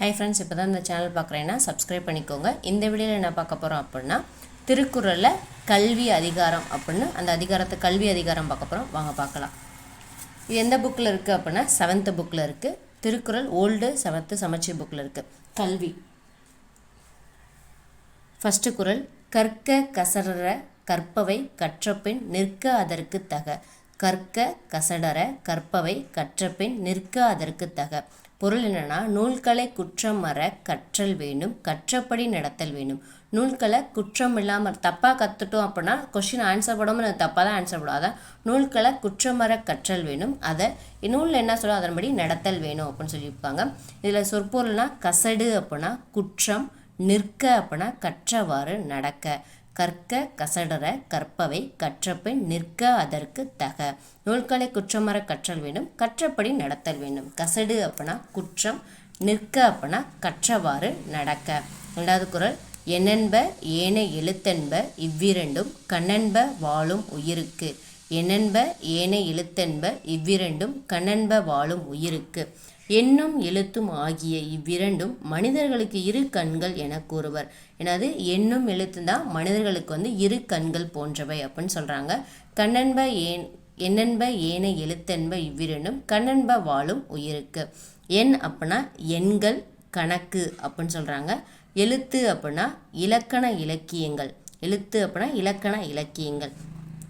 Hi friends இப்போ தான் இந்த சேனல் பார்க்குறேன்னா சப்ஸ்கிரைப் பண்ணிக்கோங்க. இந்த வீடியோவில் என்ன பார்க்க போகிறோம் அப்படின்னா திருக்குறளில் கல்வி அதிகாரம் அப்படின்னு அந்த அதிகாரத்தை கல்வி அதிகாரம் பார்க்க போகிறோம் வாங்க பார்க்கலாம். இது எந்த புக்கில் இருக்குது அப்படின்னா செவன்த்து புக்கில் இருக்குது திருக்குறள் ஓல்டு செவன்த்து சமச்சீர் புக்கில் இருக்குது கல்வி. ஃபஸ்ட்டு குரல் கற்க கசடர கற்பவை கற்றபின் நிற்க அதற்கு தக. கற்க கசடர கற்பவை கற்றபின் நிற்க அதற்கு தக. பொருள் என்னென்னா நூல்களை குற்றம் மற கற்றல் வேணும் கற்றபடி நடத்தல் வேணும் நூல்களை குற்றம் இல்லாமல் தப்பாக கற்றுட்டோம் அப்படின்னா கொஷின் ஆன்சர் போடாமல் தப்பாக தான் ஆன்சர் போடும் அதான் நூல்களை குற்றமற கற்றல் வேணும் அதை நூலில் என்ன சொல்ல அதன்படி நடத்தல் வேணும் அப்படின்னு சொல்லியிருப்பாங்க. இதில் சொற்பொருள்னா கசடு அப்படின்னா குற்றம் நிற்க அப்படின்னா கற்றவாறு நடக்க. கற்க கசடர கற்பவை கற்றபின் நிற்க அதற்கு தக. நூல்களை குற்றமற கற்றல் வேண்டும் கற்றபடி நடத்தல் வேண்டும். கசடு அப்படின்னா குற்றம் நிற்க அப்படின்னா கற்றவாறு நடக்க. ரெண்டாவது குரல் என்னென்ப ஏன எழுத்தென்ப இவ்விரண்டும் கண்ணென்ப வாழும் உயிருக்கு. என்னென்ப ஏன எழுத்தென்ப இவ்விரண்டும் கண்ணென்ப வாழும் உயிருக்கு. எண்ணும் எழுத்தும் ஆகிய இவ்விரண்டும் மனிதர்களுக்கு இரு கண்கள் என கூறுவர். எனது எண்ணும் எழுத்து தான் மனிதர்களுக்கு வந்து இரு கண்கள் போன்றவை அப்படின்னு சொல்கிறாங்க கண்ணன்ப ஏன் என்னென்ப ஏன எழுத்தென்ப இவ்விரண்டும் கண்ணென்ப வாழும் உயிருக்கு. எண் அப்படின்னா எண்கள் கணக்கு அப்படின்னு சொல்கிறாங்க எழுத்து அப்படின்னா இலக்கண இலக்கியங்கள். எழுத்து அப்படின்னா இலக்கண இலக்கியங்கள்.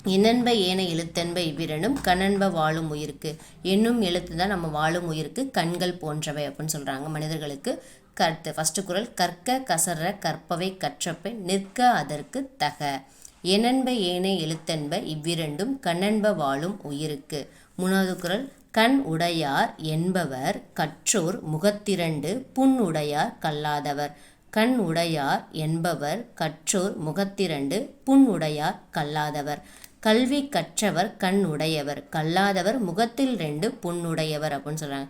என்னென்ப ஏன எழுத்தென்ப இவ்விரண்டும் கண்ணென்ப வாழும் உயிருக்கு. என்னும் எழுத்து தான் நம்ம வாழும் உயிருக்கு கண்கள் போன்றவை அப்படின்னு சொல்கிறாங்க மனிதர்களுக்கு. கருத்து ஃபஸ்ட்டு குரல் கற்க கசற கற்பவை கற்றப்பை நிற்க அதற்கு தக. எனன்ப ஏன எழுத்தென்ப இவ்விரண்டும் கண்ணென்ப வாழும் உயிருக்கு. மூணாவது குரல் கண் உடையார் என்பவர் கற்றோர் முகத்திரண்டு புண் உடையார் கல்லாதவர். கண் உடையார் என்பவர் கற்றோர் முகத்திரண்டு புண் உடையார் கல்லாதவர். கல்வி கற்றவர் கண் உடையவர் கல்லாதவர் முகத்தில் ரெண்டு புண்ணுடையவர் அப்படின்னு சொல்கிறாங்க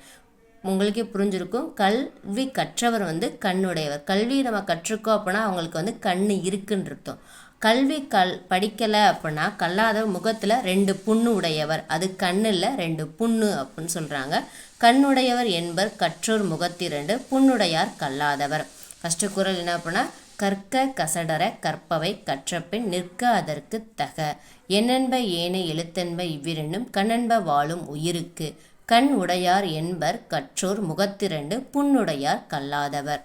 உங்களுக்கே புரிஞ்சிருக்கும். கல்வி கற்றவர் வந்து கண்ணுடையவர் கல்வி நம்ம கற்றுக்கோம் அப்படின்னா அவங்களுக்கு வந்து கண் இருக்குன்னு அர்த்தம். கல்வி கல் படிக்கலை அப்படின்னா கல்லாதவர் முகத்தில் ரெண்டு புண்ணு உடையவர். அது கண்ணில் ரெண்டு புண்ணு அப்படின்னு சொல்கிறாங்க கண்ணுடையவர் என்பர் கற்றோர் முகத்திரண்டு புண்ணுடையார் கல்லாதவர். ஃபஸ்ட்டு குரல் என்ன அப்படின்னா கற்க கசடர கற்பவை கற்றபின் நிற்க அதற்கு தக. என்னென்ப ஏன எழுத்தென்ப இவ்விரண்டும் கண்ணென்ப வாழும் உயிருக்கு. கண் உடையார் என்பர் கற்றோர் முகத்திரண்டு புண்ணுடையார் கல்லாதவர்.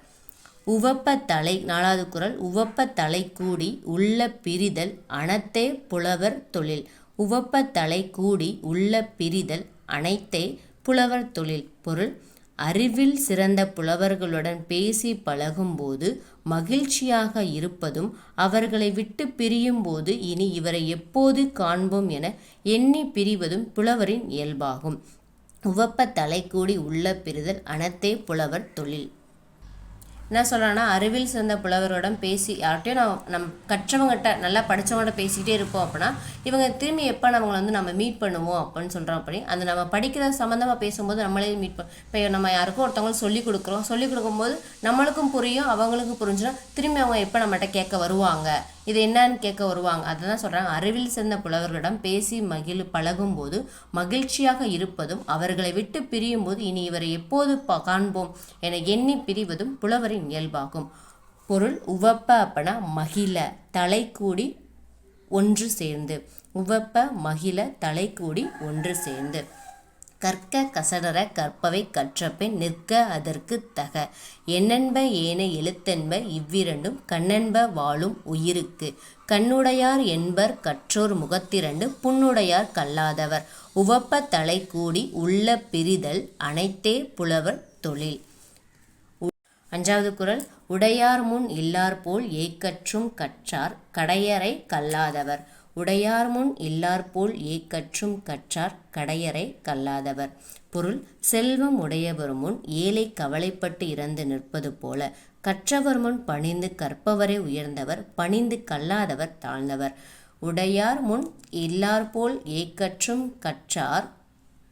உவப்ப தலை நாலாவது குரல் உவப்ப தலை கூடி உள்ள பிரிதல் அனத்தே புலவர் தொழில். உவப்ப தலை கூடி உள்ள பிரிதல் அனைத்தே புலவர் தொழில். பொருள் அறிவில் சிறந்த புலவர்களுடன் பேசி பழகும்போது மகிழ்ச்சியாக இருப்பதும் அவர்களை விட்டு பிரியும்போது இனி இவரை எப்போது காண்போம் என எண்ணி பிரிவதும் புலவரின் இயல்பாகும். உவப்ப தலைக்கூடி உள்ள பிரிதல் அனத்தே புலவர் தொழில். என்ன சொல்கிறேன்னா அறிவில் சிறந்த புலவரோடம் பேசி யார்கிட்டையும் நான் நம் கற்றவங்ககிட்ட நல்லா படித்தவங்கள்ட்ட பேசிக்கிட்டே இருப்போம் அப்படின்னா இவங்க திரும்பி எப்போ நம்மளை வந்து நம்ம மீட் பண்ணுவோம் அப்படின்னு சொல்கிறோம் அப்படி அந்த நம்ம படிக்கிற சம்மந்தமாக பேசும்போது நம்மளே மீட் பண்ண இப்போ நம்ம யாருக்கும் ஒருத்தவங்களும் சொல்லிக் கொடுக்குறோம். சொல்லிக் கொடுக்கும்போது நம்மளுக்கும் புரியும் அவங்களுக்கும் புரிஞ்சிடும் திரும்பி அவங்க எப்போ நம்மகிட்ட கேட்க வருவாங்க. இது என்னன்னு கேட்க வருவாங்க. அதுதான் சொல்கிறாங்க அறிவில் சிறந்த புலவர்களிடம் பேசி மகிழ் பழகும்போது மகிழ்ச்சியாக இருப்பதும் அவர்களை விட்டு பிரியும் போது இனி இவரை எப்போது காண்போம் என எண்ணி பிரிவதும் புலவரை புலவரின் இயல்பாகும். பொருள் உவப்ப அப்பனா மகிழ தலை கூடி ஒன்று சேர்ந்து. உவப்ப மகிழ தலை கூடி ஒன்று சேர்ந்து. கற்க கசடர கற்பவை கற்றபின் நிற்க அதற்கு தக. என்னென்ப ஏன எழுத்தென்ப இவ்விரண்டும் கண்ணென்ப வாழும் உயிருக்கு. கண்ணுடையார் என்பர் கற்றோர் முகத்திரண்டு புண்ணுடையார் கல்லாதவர். உவப்ப தலை கூடி உள்ள பிரிதல் அனைத்தே புலவர் தொழில். அஞ்சாவது குரல் உடையார் முன் இல்லார் போல் ஏக்கற்றும் கற்றார் கடையரை கல்லாதவர். உடையார் முன் இல்லார் போல் ஏக்கற்றும் கற்றார் கடையரை கல்லாதவர். பொருள் செல்வம் உடையவர் முன் ஏழை கவலைப்பட்டு இறந்து நிற்பது போல. கற்றவர் முன் பணிந்து கற்பவரை உயர்ந்தவர் பணிந்து கல்லாதவர் தாழ்ந்தவர். உடையார் முன் இல்லார் போல் ஏக்கற்றும் கற்றார்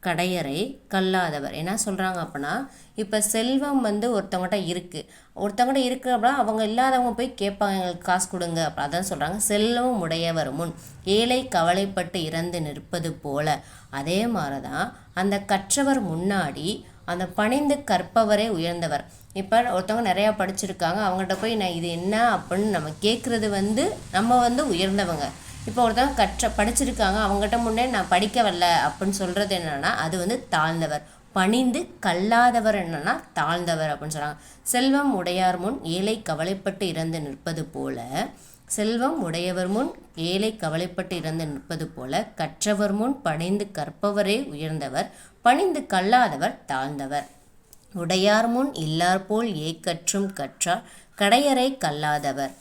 கடையறை கல்லாதவர். என்ன சொல்கிறாங்க அப்படின்னா இப்போ செல்வம் வந்து ஒருத்தவங்ககிட்ட இருக்குது ஒருத்தவங்ககிட்ட இருக்குது அப்படின்னா அவங்க இல்லாதவங்க போய் கேட்பாங்க எங்களுக்கு காசு கொடுங்க. அப்போ அதான் சொல்கிறாங்க செல்வம் உடையவர் முன் ஏழை கவலைப்பட்டு இறந்து நிற்பது போல. அதே மாதிரி தான் அந்த கற்றவர் முன்னாடி அந்த பணிந்து கற்பவரே உயர்ந்தவர். இப்போ ஒருத்தவங்க நிறையா படிச்சிருக்காங்க அவங்கள்ட்ட போய் நான் இது என்ன அப்படின்னு நம்ம கேட்குறது வந்து நம்ம வந்து உயர்ந்தவங்க. இப்போ ஒருத்தவங்க கற்ற படிச்சிருக்காங்க. அவங்ககிட்ட முன்னே நான் படிக்க வரல அப்படின்னு சொல்கிறது என்னென்னா அது வந்து தாழ்ந்தவர். பணிந்து கல்லாதவர் என்னன்னா தாழ்ந்தவர் அப்படின்னு சொல்கிறாங்க செல்வம் உடையார் முன் ஏழை கவலைப்பட்டு இறந்து நிற்பது போல செல்வம் உடையவர் முன் ஏழை கவலைப்பட்டு இறந்து நிற்பது போல கற்றவர் முன் பணிந்து கற்பவரே உயர்ந்தவர் பணிந்து கல்லாதவர் தாழ்ந்தவர். உடையார் முன் இல்லார் போல் ஏக்கற்றும் கற்றார் கடையரை கல்லாதவர்.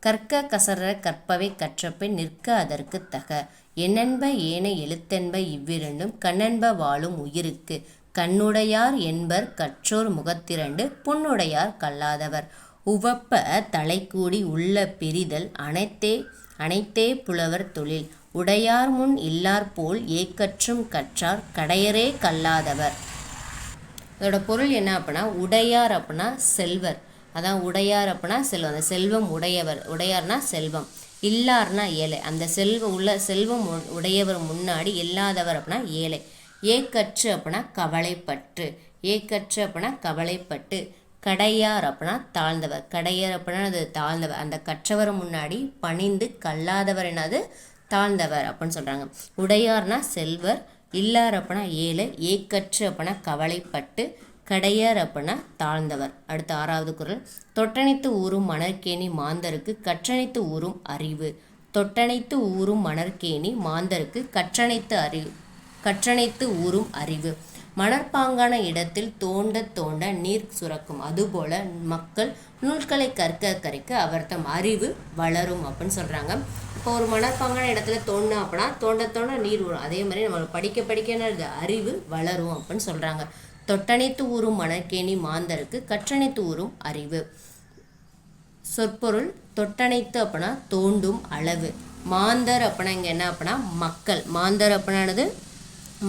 கற்க கசற கற்பவை கற்றப்பை நிற்க அதற்கு தக. என்னென்ப ஏன எழுத்தென்ப இவ்விரண்டும் கண்ணென்ப வாழும் உயிருக்கு. கண்ணுடையார் என்பர் கற்றோர் முகத்திரண்டு புண்ணுடையார் கல்லாதவர். உவப்ப தலைக்கூடி உள்ள பிரிதல் அனைத்தே அனைத்தே புலவர் தொழில். உடையார் முன் இல்லார் போல் ஏக்கற்றும் கற்றார் கடையரே கல்லாதவர். இதோட பொருள் என்ன அப்படின்னா உடையார் அப்படின்னா செல்வர். அதான் உடையார் அப்படின்னா செல்வம். அந்த செல்வம் உடையவர். உடையார்னா செல்வம். இல்லார்னா ஏழை. அந்த செல்வ உள்ள செல்வம் உடையவர் முன்னாடி இல்லாதவர் அப்படின்னா ஏழை. ஏக்கற்று அப்படின்னா கவலைப்பட்டு ஏக்கற்று அப்படின்னா கவலைப்பட்டு. கடையார் அப்படின்னா தாழ்ந்தவர். கடையார் அப்படின்னா அது தாழ்ந்தவர். அந்த கற்றவர் முன்னாடி பணிந்து கல்லாதவர் என்னது? தாழ்ந்தவர் அப்படின்னு சொல்கிறாங்க உடையார்னா செல்வர். இல்லார் அப்படின்னா ஏழை. ஏக்கற்று அப்படின்னா கவலைப்பட்டு. கடையார் அப்படின்னா தாழ்ந்தவர். அடுத்த ஆறாவது குரல். தொட்டணைத்து ஊறும் மணற்கேணி மாந்தருக்கு கற்றணைத்து ஊறும் அறிவு. தொட்டணைத்து ஊறும் மணற்கேணி மாந்தருக்கு கற்றணைத்து அறிவு. கற்றணைத்து ஊறும் அறிவு. மணற்பாங்கான இடத்தில் தோண்ட தோண்ட நீர் சுரக்கும். அதுபோல மக்கள் நூல்களை கற்க கற்க அவர் தம் அறிவு வளரும் அப்படின்னு சொல்கிறாங்க இப்போ ஒரு மணற்பாங்கான இடத்துல தோண்டினா அப்படின்னா தோண்ட தோண்ட நீர் வரும் அதே மாதிரி நம்ம படிக்க படிக்க அறிவு வளரும் அப்படின்னு சொல்கிறாங்க தொட்டணைத்து ஊறும் மணக்கேணி மாந்தருக்கு கற்றணைத்து ஊறும் அறிவு. சொற்பொருள் தொட்டணைத்து அப்படின்னா தோண்டும் அளவு. மாந்தர் அப்படின்னா இங்கே என்ன அப்படின்னா மக்கள். மாந்தர் அப்படின்னானது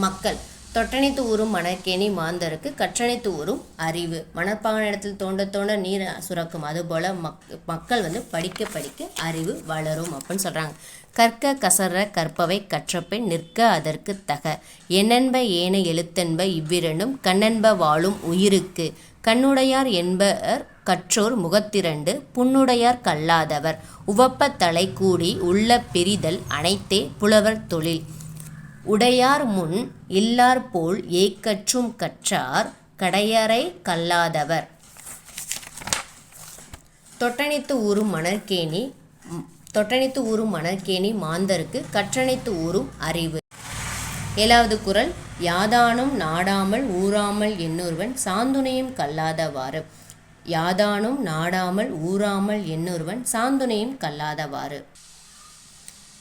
மக்கள். தொட்டணைத்து ஊறும் மணக்கேணி மாந்தருக்கு கற்றணைத்து ஊறும் அறிவு. மணற்பாங்கான இடத்தில் தோண்ட தோண்ட நீர் சுரக்கும். அதுபோல் மக் மக்கள் வந்து படிக்க படிக்க அறிவு வளரும் அப்படின்னு சொல்கிறாங்க கற்க கசற கற்பவை கற்றப்பை நிற்க அதற்கு தக. என்னென்ப ஏன எழுத்தென்ப இவ்விரண்டும் கண்ணென்ப வாழும் உயிருக்கு. கண்ணுடையார் என்பர் கற்றோர் முகத்திரண்டு புண்ணுடையார் கல்லாதவர். உவப்ப தலை கூடி உள்ள பிரிதல் அனைத்தே புலவர் தொழில். உடையார் முன் இல்லார் போல் ஏக்கற்றும் கற்றார் கடையறை கல்லாதவர். தொட்டணித்து ஊறும் மணற்கேணி தொட்டணித்து ஊறும் மணற்கேணி மாந்தருக்கு கற்றணைத்து ஊறும் அறிவு. ஏழாவது குரல் யாதானும் நாடாமல் ஊறாமல் என்னொருவன் சாந்துணையும் கல்லாதவாறு. யாதானும் நாடாமல் ஊறாமல் என்னொருவன் சாந்துணையும் கல்லாதவாறு.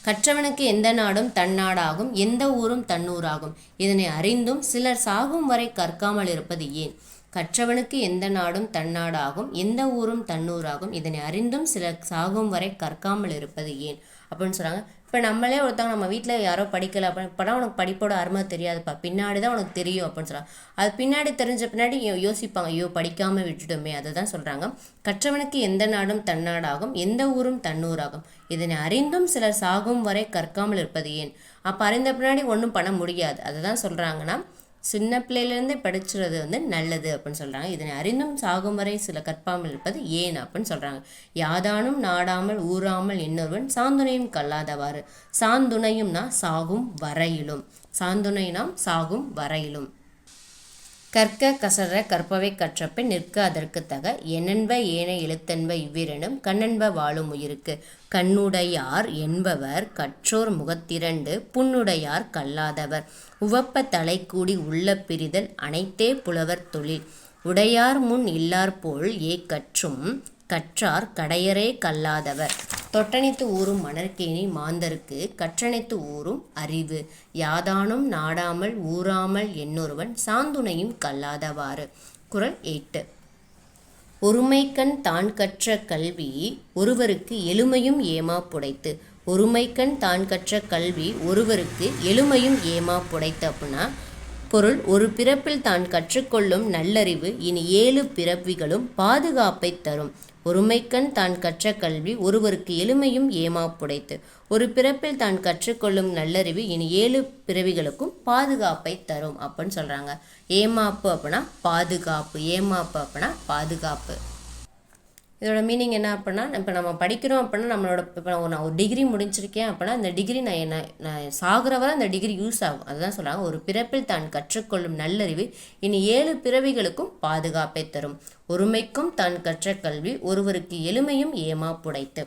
கற்றவனுக்கு எந்த நாடும் தன்னாடாகும் எந்த ஊரும் தன்னூராகும் இதனை அறிந்தும் சிலர் சாகும் வரை கற்காமல் இருப்பது ஏன்? கற்றவனுக்கு எந்த நாடும் தன்னாடாகும் எந்த ஊரும் தன்னூராகும் இதனை அறிந்தும் சிலர் சாகும் வரை கற்காமல் இருப்பது ஏன்? அப்படின்னு சொல்கிறாங்க இப்போ நம்மளே ஒருத்தவங்க நம்ம வீட்டில் யாரோ படிக்கலை அப்படின்னு இப்போலாம் உனக்கு படிப்போட அருமை தெரியாதுப்பா. பின்னாடி தான் உனக்கு தெரியும் அப்படின்னு சொல்கிறாங்க அது பின்னாடி தெரிஞ்ச பின்னாடி யோசிப்பாங்க. ஐயோ படிக்காமல் விட்டுட்டோமே அதை தான் சொல்கிறாங்க கற்றவனுக்கு எந்த நாடும் தன்னாடாகும் எந்த ஊரும் தன்னூராகும் இதனை அறிந்தும் சிலர் சாகும் வரை கற்காமல் இருப்பது ஏன்? அப்போ அறிந்த பின்னாடி ஒன்றும் பண்ண முடியாது. அதை தான் சொல்கிறாங்கன்னா சின்ன பிள்ளையிலேருந்தே படிச்சுறது வந்து நல்லது அப்படின்னு சொல்கிறாங்க இதனை அறிந்தும் சாகும் வரை சில கற்பாமல் இருப்பது ஏன் அப்படின்னு சொல்கிறாங்க யாதானும் நாடாமல் ஊறாமல் இன்னொருவன் சாந்துணையும் கல்லாதவாறு. சாந்துணையும்னா சாகும் வரையிலும். சாந்துணைனாம் சாகும் வரையிலும். கற்க கசற கற்பவை கற்றப்பை நிற்க அதற்கு தக என்னென்ப ஏன எழுத்தென்ப இவ்விரண்டும் கண்ணென்ப வாழும் உயிருக்கு. கண்ணுடையார் என்பவர் கற்றோர் முகத்திரண்டு புண்ணுடையார் கல்லாதவர். உவப்ப தலை கூடி உள்ள பிரிதல் அனைத்தே புலவர் தொழில். உடையார் முன் இல்லார் போல் ஏ கற்றும் கற்றார் கடையரே கல்லாதவர். தொட்டணித்து ஊறும் மணற்கேணி மாந்தருக்கு கற்றணைத்து ஊறும் அறிவு. யாதானும் நாடாமல் ஊறாமல் என்னொருவன் சாந்துணையும் கல்லாதவாறு. குரல் எட்டு. ஒருமைக்கண் தான் கற்ற கல்வி ஒருவருக்கு எளிமையும் ஏமா புடைத்து. ஒருமைக்கண் தான் கற்ற கல்வி ஒருவருக்கு எளிமையும் ஏமா புடைத்து அப்படின்னா பொருள் ஒரு பிறப்பில் தான் கற்றுக்கொள்ளும் நல்லறிவு இனி ஏழு பிறவிகளும் பாதுகாப்பை தரும். ஒருமைக்கண் தான் கற்ற கல்வி ஒருவருக்கு எளிமையும் ஏமாப்புடைத்து ஒரு பிறப்பில் தான் கற்றுக்கொள்ளும் நல்லறிவு இனி ஏழு பிறவிகளுக்கும் பாதுகாப்பை தரும் அப்படின்னு சொல்கிறாங்க ஏமாப்பு அப்படின்னா பாதுகாப்பு ஏமாப்பு அப்படின்னா பாதுகாப்பு. இதோட மீனிங் என்ன அப்படின்னா இப்போ நம்ம படிக்கிறோம் அப்படின்னா நம்மளோட இப்போ நான் ஒரு டிகிரி முடிஞ்சிருக்கேன் அப்படின்னா அந்த டிகிரி நான் என்ன நான் சாகிற வரை அந்த டிகிரி யூஸ் ஆகும். அதுதான் சொல்கிறாங்க ஒரு பிறப்பில் தான் கற்றுக்கொள்ளும் நல்லறிவு இனி ஏழு பிறவிகளுக்கும் பாதுகாப்பை தரும். ஒருமைக்கும் தான் கற்ற கல்வி ஒருவருக்கு எளிமையும் ஏமா புடைத்து.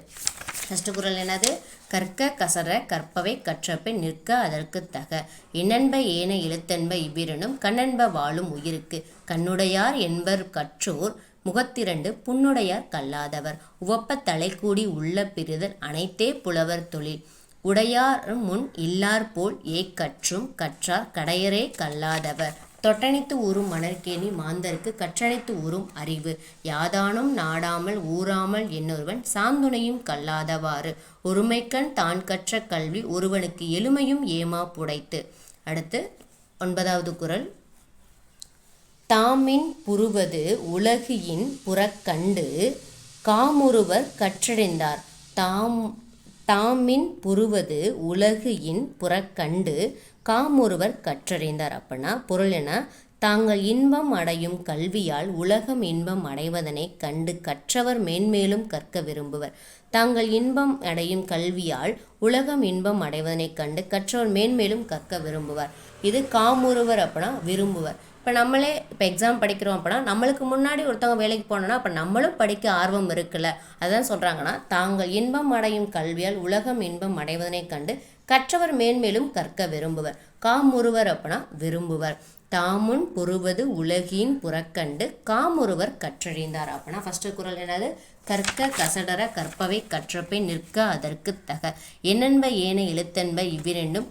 ஃபஸ்ட்டு குரல் என்னது? கற்க கசர கற்பவை கற்றப்பை நிற்க அதற்கு தக. இனன்ப ஏன இழுத்தன்ப இவ்விரனும் கண்ணன்ப வாழும் உயிருக்கு. கண்ணுடையார் என்பர் கற்றோர் முகத்திரண்டு புண்ணுடையார் கல்லாதவர். உவப்ப தலைக்கூடி உள்ள பிரிதல் அனைத்தே புலவர் தொழில். உடையார் முன் இல்லார் போல் ஏக்கற்றும் கற்றார் கடையரே கல்லாதவர். தொட்டணித்து ஊறும் மணற்கேணி மாந்தருக்கு கற்றணைத்து ஊறும் அறிவு. யாதானும் நாடாமல் ஊறாமல் என்னொருவன் சாந்துணையும் கல்லாதவாறு. ஒருமைக்கண் தான் கற்ற கல்வி ஒருவனுக்கு எளிமையும் ஏமா புடைத்து. அடுத்து ஒன்பதாவது குரல். தாமின் புருவது உலகியின் புறக்கண்டு. காமுருவர் கற்றடைந்தார். தாம் தாமின் புருவது உலகியின் புறக்கண்டு. காமுருவர் கற்றறிந்தார் அப்படின்னா பொருள் என தாங்கள் இன்பம் அடையும் கல்வியால் உலகம் இன்பம் அடைவதனை கண்டு கற்றவர் மேன்மேலும் கற்க விரும்புவர். தாங்கள் இன்பம் அடையும் கல்வியால் உலகம் இன்பம் அடைவதனை கண்டு கற்றவர் மேன்மேலும் கற்க விரும்புவர். இது காமுருவர் அப்படின்னா விரும்புவர். இப்போ நம்மளே இப்போ எக்ஸாம் படிக்கிறோம் அப்படின்னா நம்மளுக்கு முன்னாடி ஒருத்தவங்க வேலைக்கு போனோன்னா அப்போ நம்மளும் படிக்க ஆர்வம் இருக்குல்ல? அதான் சொல்கிறாங்கன்னா தாங்கள் இன்பம் அடையும் கல்வியால் உலகம் இன்பம் அடைவதனை கண்டு கற்றவர் மேன்மேலும் கற்க விரும்புவர். காமுறுவர் அப்படின்னா விரும்புவர். தாமுன் பொறுவது உலகின் புறக்கண்டு காமுருவர் கற்றறிந்தார் அப்படின்னா ஃபஸ்ட்டு குரல் என்னது? கற்க கசடர கற்பவை கற்றப்பை நிற்க அதற்கு தக. என்னென்ப ஏன எழுத்தென்ப இவ்விரண்டும்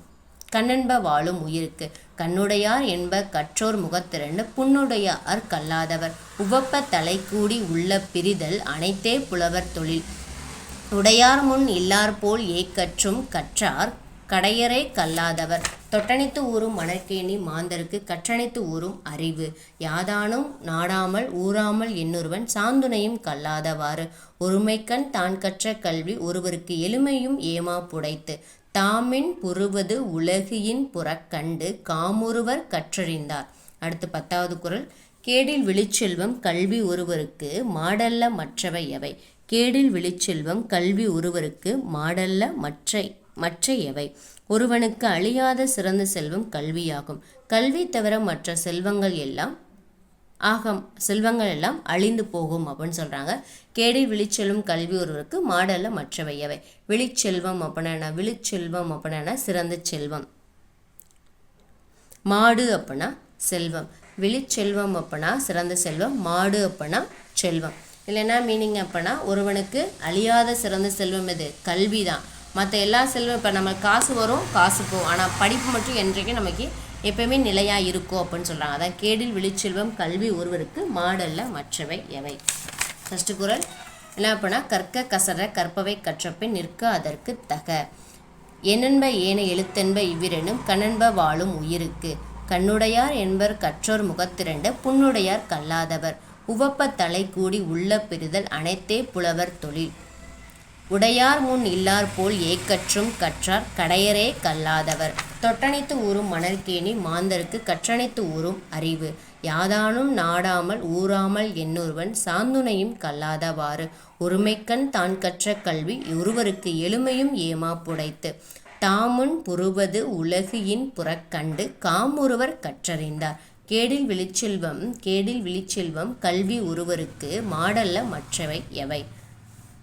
கண்ணென்ப வாழும் உயிருக்கு. கண்ணுடையார் என்ப கற்றோர் முகத்திரண்டு புண்ணுடையார் கல்லாதவர். உவப்ப தலை கூடி உள்ள பிரிதல் அனைத்தே புலவர் தொழில். உடையார் முன் இல்லார் போல் ஏக்கற்றும் கற்றார் கடையரே கல்லாதவர். தொட்டணித்து ஊறும் மணற்கேணி மாந்தருக்கு கற்றணித்து ஊறும் அறிவு. யாதானும் நாடாமல் ஊறாமல் என்னொருவன் சாந்துணையும் கல்லாதவாறு. ஒருமைக்கண் தான் கற்ற கல்வி ஒருவருக்கு எளிமையும் ஏமா புடைத்து. தாமின் புறுவது உலகியின் புறக்கண்டு காமுருவர் கற்றறிந்தார். அடுத்து பத்தாவது குரல். கேடில் விழிச்செல்வம் கல்வி ஒருவருக்கு மாடல்ல மற்றவை எவை? கேடில் விழிச்செல்வம் கல்வி ஒருவருக்கு மாடல்ல மற்ற மற்ற எவை? ஒருவனுக்கு அழியாத சிறந்த செல்வம் கல்வியாகும். கல்வி தவிர மற்ற செல்வங்கள் எல்லாம் ஆகம் செல்வங்கள் எல்லாம் அழிந்து போகும் அப்படின்னு சொல்கிறாங்க கேடி விழிச்செல்வம் கல்வி ஒருவருக்கு மாடல்ல மற்றவையவை விழிச்செல்வம் அப்படின்னா விழிச்செல்வம் அப்படின்னா சிறந்த செல்வம். மாடு அப்படின்னா செல்வம். விழிச்செல்வம் அப்படின்னா சிறந்த செல்வம். மாடு அப்படின்னா செல்வம். இல்லைன்னா மீனிங் அப்படின்னா ஒருவனுக்கு அழியாத சிறந்த செல்வம் எது? கல்வி தான் மற்ற எல்லா செல்வம் இப்போ நம்ம காசு வரும் காசு போகும். ஆனால் படிப்பு மட்டும் என்றைக்கும் நமக்கு எப்பயுமே நிலையாக இருக்கும் அப்படின்னு சொல்கிறாங்க அதான் கேடில் விழிச்செல்வம் கல்வி ஒருவருக்கு மாடல்ல மற்றவை எவை? ஃபஸ்ட்டு குரல் என்ன அப்படின்னா கற்க கசர கற்பவை கற்றப்பை நிற்க அதற்கு தக. என்னென்ப ஏன எழுத்தென்ப இவ்விரனும் கண்ணன்ப வாழும் உயிருக்கு. கண்ணுடையார் என்பர் கற்றோர் முகத்திரண்ட புண்ணுடையார் கல்லாதவர். உவப்ப தலை கூடி உள்ள பெறுதல் அனைத்தே புலவர் தொழில். உடையார் முன் இல்லார் போல் ஏக்கற்றும் கற்றார் கடையரே கல்லாதவர். தொட்டணைத்து ஊறும் மணற்கேணி மாந்தருக்கு கற்றணைத்து ஊறும் அறிவு. யாதானும் நாடாமல் ஊறாமல் என்னொருவன் சாந்துணையும் கல்லாதவாறு. ஒருமைக்கண் தான் கற்ற கல்வி ஒருவருக்கு எளிமையும் ஏமா புடைத்து. தாமுன் புருவது உலகியின் புறக்கண்டு காமுருவர் கற்றறிந்தார். கேடில் விழிச்செல்வம் கேடில் விழிச்செல்வம் கல்வி ஒருவருக்கு மாடல்ல மற்றவை எவை?